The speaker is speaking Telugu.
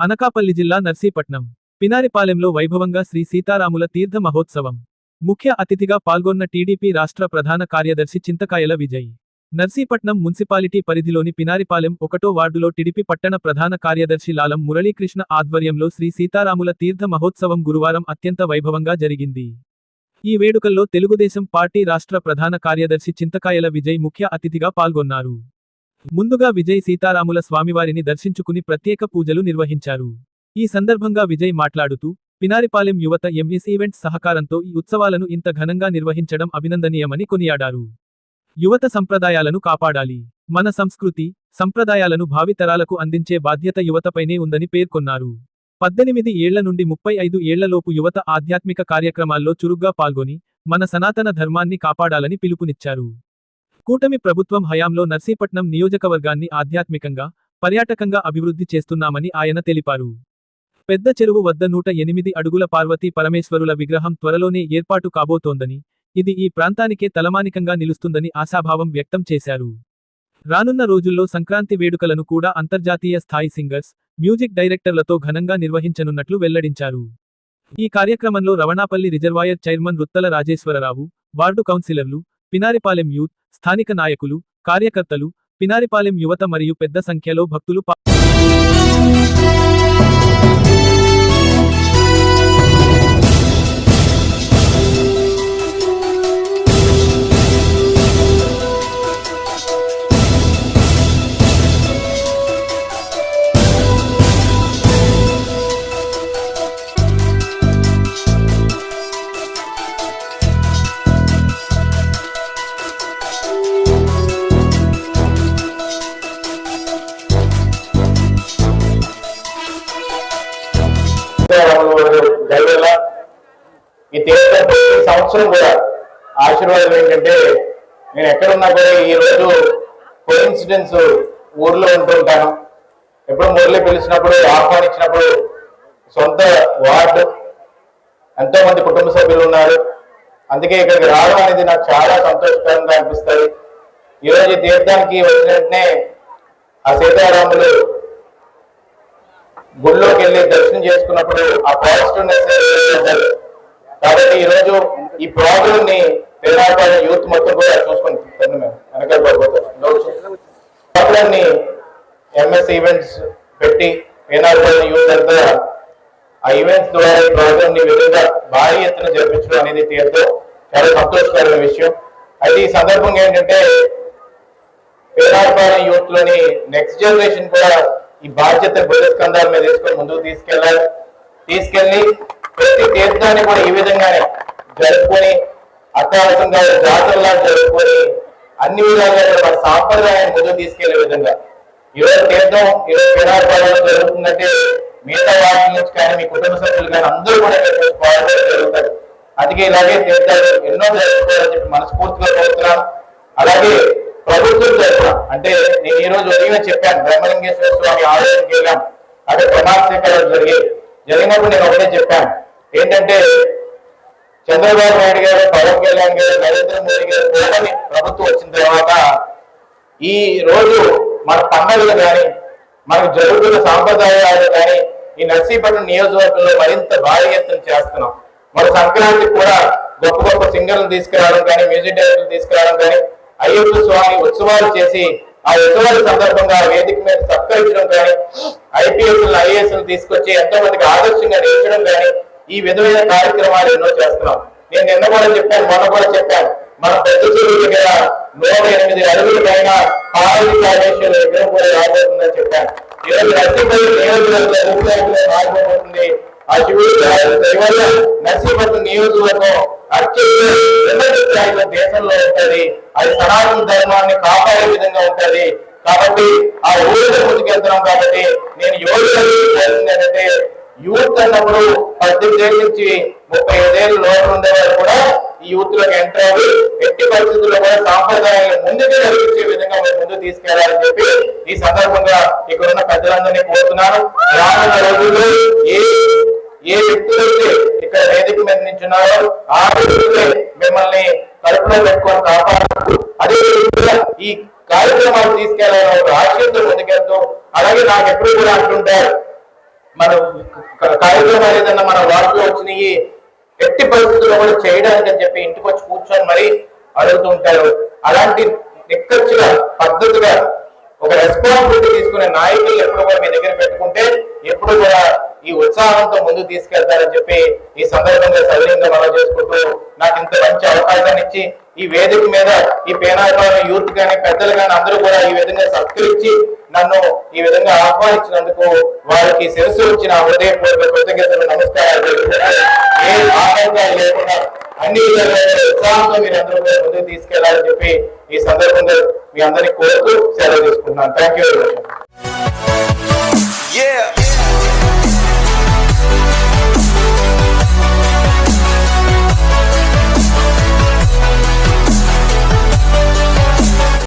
అనకాపల్లి జిల్లా నర్సీపట్నం పినారిపాలెంలో వైభవంగా శ్రీ సీతారాముల తీర్థ మహోత్సవం. ముఖ్య అతిథిగా పాల్గొన్న టీడీపీ రాష్ట్ర ప్రధాన కార్యదర్శి చింతకాయల విజయ్. నర్సీపట్నం మున్సిపాలిటీ పరిధిలోని పినారిపాలెం ఒకటో వార్డులో టిడిపి పట్టణ ప్రధాన కార్యదర్శి లాలం మురళీకృష్ణ ఆధ్వర్యంలో శ్రీ సీతారాముల తీర్థ మహోత్సవం గురువారం అత్యంత వైభవంగా జరిగింది. ఈ వేడుకల్లో తెలుగుదేశం పార్టీ రాష్ట్ర ప్రధాన కార్యదర్శి చింతకాయల విజయ్ ముఖ్య అతిథిగా పాల్గొన్నారు. ముందుగా విజయ్ సీతారాముల స్వామివారిని దర్శించుకుని ప్రత్యేక పూజలు నిర్వహించారు. ఈ సందర్భంగా విజయ్ మాట్లాడుతూ పినారిపాలెం యువత ఎంఎస్ ఈవెంట్స్ సహకారంతో ఈ ఉత్సవాలను ఇంత ఘనంగా నిర్వహించడం అభినందనీయమని కొనియాడారు. యువత సంప్రదాయాలను కాపాడాలి. మన సంస్కృతి సంప్రదాయాలను భావితరాలకు అందించే బాధ్యత యువతపైనే ఉందని పేర్కొన్నారు. పద్దెనిమిది ఏళ్ళ నుండి ముప్పై ఐదు ఏళ్ళలోపు యువత ఆధ్యాత్మిక కార్యక్రమాల్లో చురుగ్గా పాల్గొని మన సనాతన ధర్మాన్ని కాపాడాలని పిలుపునిచ్చారు. కూటమి ప్రభుత్వం హయాంలో నర్సీపట్నం నియోజకవర్గాన్ని ఆధ్యాత్మికంగా పర్యాటకంగా అభివృద్ధి చేస్తున్నామని ఆయన తెలిపారు. పెద్ద చెరువు వద్ద నూట ఎనిమిది అడుగుల పార్వతీ పరమేశ్వరుల విగ్రహం త్వరలోనే ఏర్పాటు కాబోతోందని ఇది ఈ ప్రాంతానికే తలమానికంగా నిలుస్తుందని ఆశాభావం వ్యక్తం చేశారు. రానున్న రోజుల్లో సంక్రాంతి వేడుకలను కూడా అంతర్జాతీయ స్థాయి సింగర్స్ మ్యూజిక్ డైరెక్టర్లతో ఘనంగా నిర్వహించనున్నట్లు వెల్లడించారు. ఈ కార్యక్రమంలో Ravanapalli reservoir chairman వృత్తల Rajeswara Rao ward కౌన్సిలర్లు పినారిపాలెం యూత్ స్థానిక నాయకులు కార్యకర్తలు పినారిపాలెం యువత మరియు పెద్ద సంఖ్యలో భక్తులు దయవల్ల ఈ తీర్థ ప్రతి సంవత్సరం కూడా ఆశీర్వాదం ఏంటంటే నేను ఎక్కడున్నా కూడా ఈ రోజు కోఇన్సిడెన్స్ ఊర్లో ఉంటుంటాను. ఎప్పుడు మురళి పిలిచినప్పుడు ఆహ్వానించినప్పుడు సొంత వార్డు ఎంతో మంది కుటుంబ సభ్యులు ఉన్నారు. అందుకే ఇక్కడికి రావడం అనేది నాకు చాలా సంతోషకరంగా అనిపిస్తుంది. ఈ రోజు ఈ తీర్థానికి వచ్చిన వెంటనే ఆ సీతారాములు గుళ్ళోకి వెళ్ళి దర్శనం చేసుకున్నప్పుడు ఆ పాజిటివ్నెస్ కాబట్టి ఈ రోజు ఈ ప్రాబ్లం ని పేరాపాడ యూత్ మొత్తం కూడా చూసుకొని మేము వెనకాల పడిపోతాం. ప్రాబ్లం ని ఎంఎస్ ఈవెంట్స్ పెట్టి పేనాపాడ యూత్ అంతా ఆ ఈవెంట్స్ ద్వారా ఈ ప్రాబ్లం ని విధంగా భారీ ఎత్తున జరిపించడం అనేది తీరుతో చాలా సంతోషకరమైన విషయం. అయితే ఈ సందర్భంగా ఏంటంటే పేరాపాలెం యూత్లోని నెక్స్ట్ జనరేషన్ కూడా ఈ బాధ్యత బుధస్కంధాల మీద తీసుకొని ముందుకు తీసుకెళ్ళాలి. తీసుకెళ్ళి ప్రతి తీర్థాన్ని కూడా ఈ విధంగానే జరుపుకొని అత్యవసరంగా జాతరలా జరుపుకొని అన్ని విధాలుగా మన సాంప్రదాయాన్ని ముందుకు తీసుకెళ్ళే విధంగా. ఈరోజు తీర్థం ఈరోజు పేరాపాలెంలో జరుగుతుందంటే మిగతా వాటి నుంచి కానీ మీ కుటుంబ సభ్యులు కానీ అందరూ కూడా ఇక్కడికి పాల్గొనడం అందుకే ఇలాగే తీర్థాలు ఎన్నో జరుపుకోవాలని చెప్పి మనస్ఫూర్తిగా కోరుతున్నాను. అలాగే ప్రభుత్వం తరఫున అంటే నేను ఈ రోజు ఉదయం చెప్పాను బ్రహ్మలింగేశ్వర స్వామి ఆలయానికి వెళ్ళాం అదే ప్రమాణ స్వీకారాలు జరిగినప్పుడు నేను ఒకటే చెప్పాను. ఏంటంటే చంద్రబాబు నాయుడు గారు పవన్ కళ్యాణ్ గారు నరేంద్ర మోడీ గారు కూటమి ప్రభుత్వం వచ్చిన తర్వాత ఈ రోజు మన పండుగలు కానీ మనకు జరుగుతున్న సాంప్రదాయాలు కానీ ఈ నర్సీపట్నం నియోజకవర్గంలో మరింత భారీ ఎత్తున చేస్తున్నాం. మన సంక్రాంతి కూడా గొప్ప గొప్ప సింగర్లు తీసుకురావడం కానీ మ్యూజిక్ డైరెక్టర్లు తీసుకురావడం కానీ అయ్యప్ప స్వామి ఉత్సవాలు చేసి ఆ ఉత్సవాల సందర్భంగా వేదిక మీద సత్కరించడం కానీ ఐపీఎస్ ఐఏఎస్ తీసుకొచ్చి ఎంతో మందికి ఆదర్శంగా నిలిచడం కానీ ఈ విధమైన కార్యక్రమాలు ఎన్నో చేస్తున్నాం. నేను నిన్న కూడా చెప్పాను మొన్న కూడా చెప్పాను. మన పెద్ద చెరువుల దగ్గర నూట ఎనిమిది అడుగుల పైన పార్వతి కాళేశ్వర విగ్రహం కూడా రాబోతుందని చెప్పాను. ఈరోజు నర్సీపల్లి నియోజకవర్గంలో రూపురేఖలో ఆ శివుడు దయవల్ల నర్సీపట్నం నియోజకవర్గం అత్యంత దేశంలో ఉంటది అది సనాతన ధర్మాన్ని కాపాడే విధంగా ఉంటది కాబట్టి ఆ ఊరిలో ముందుకెళ్తున్నాం కాబట్టి నేను యువకులకు ఏంటంటే యూత్ అన్నప్పుడు పద్దెనిమిది ఏళ్ళ నుంచి ముప్పై ఐదేళ్ళు లోపల ఉండేవారు కూడా ఈ యూత్లోకి ఎంటర్ అయ్యి ఎట్టి పరిస్థితుల్లో కూడా సాంప్రదాయాన్ని ముందుకు నడిపించే విధంగా మీరు ముందు తీసుకెళ్ళాలని చెప్పి ఈ సందర్భంగా ఇక్కడ ఉన్న పెద్దలందరినీ కోరుతున్నాను. రానున్న రోజుల్లో ఏ ఏ వ్యక్తులైతే ఇక్కడ వేదిక మీద నించున్నారో. ఆ మిమ్మల్ని కడుపులో పెట్టుకొని కాపాడుతూ అదే ఈ కార్యక్రమాలు తీసుకెళ్ళాలని ఒక ఆశయంతో ముందుకెళ్తూ అలాగే నాకు ఎప్పుడు కూడా అంటుంటారు మన కార్యక్రమాలు ఏదన్నా మన వార్డులో వచ్చినాయి ఎట్టి పరిస్థితుల్లో కూడా చేయడానికి అని చెప్పి ఇంటికి వచ్చి కూర్చొని మరి అడుగుతుంటారు అలాంటి నిక్కచ్చిగా పద్ధతిగా ఒక రెస్పాన్సిబిలిటీ తీసుకునే నాయకులు ఎప్పుడు కూడా మీ దగ్గర పెట్టుకుంటే ఎప్పుడు కూడా ఈ ఉత్సాహంతో ముందు తీసుకెళ్తారని చెప్పి ఈ సందర్భంగా సవినీయంగా మనం చేసుకుంటూ నాకు ఇంత మంచి అవకాశాన్ని ఇచ్చి ఈ వేదిక మీద ఈ పేనాయపాలెం యూత్ కానీ పెద్దలు కానీ అందరూ కూడా ఈ విధంగా సత్కరించి నన్ను ఈ విధంగా ఆహ్వానించినందుకు వారికి శిరస్సు వచ్చిన హృదయపూర్వక కృతజ్ఞతలు నమస్కారాలు ఏ ఆటంకాలు లేకుండా అన్ని ఉత్సాహంతో మీరు అందరూ కూడా ముందుకు తీసుకెళ్ళాలని చెప్పి ఈ సందర్భంగా మీ అందరినీ కోరుతూ సెలవు తీసుకుంటున్నాను. Thank you very much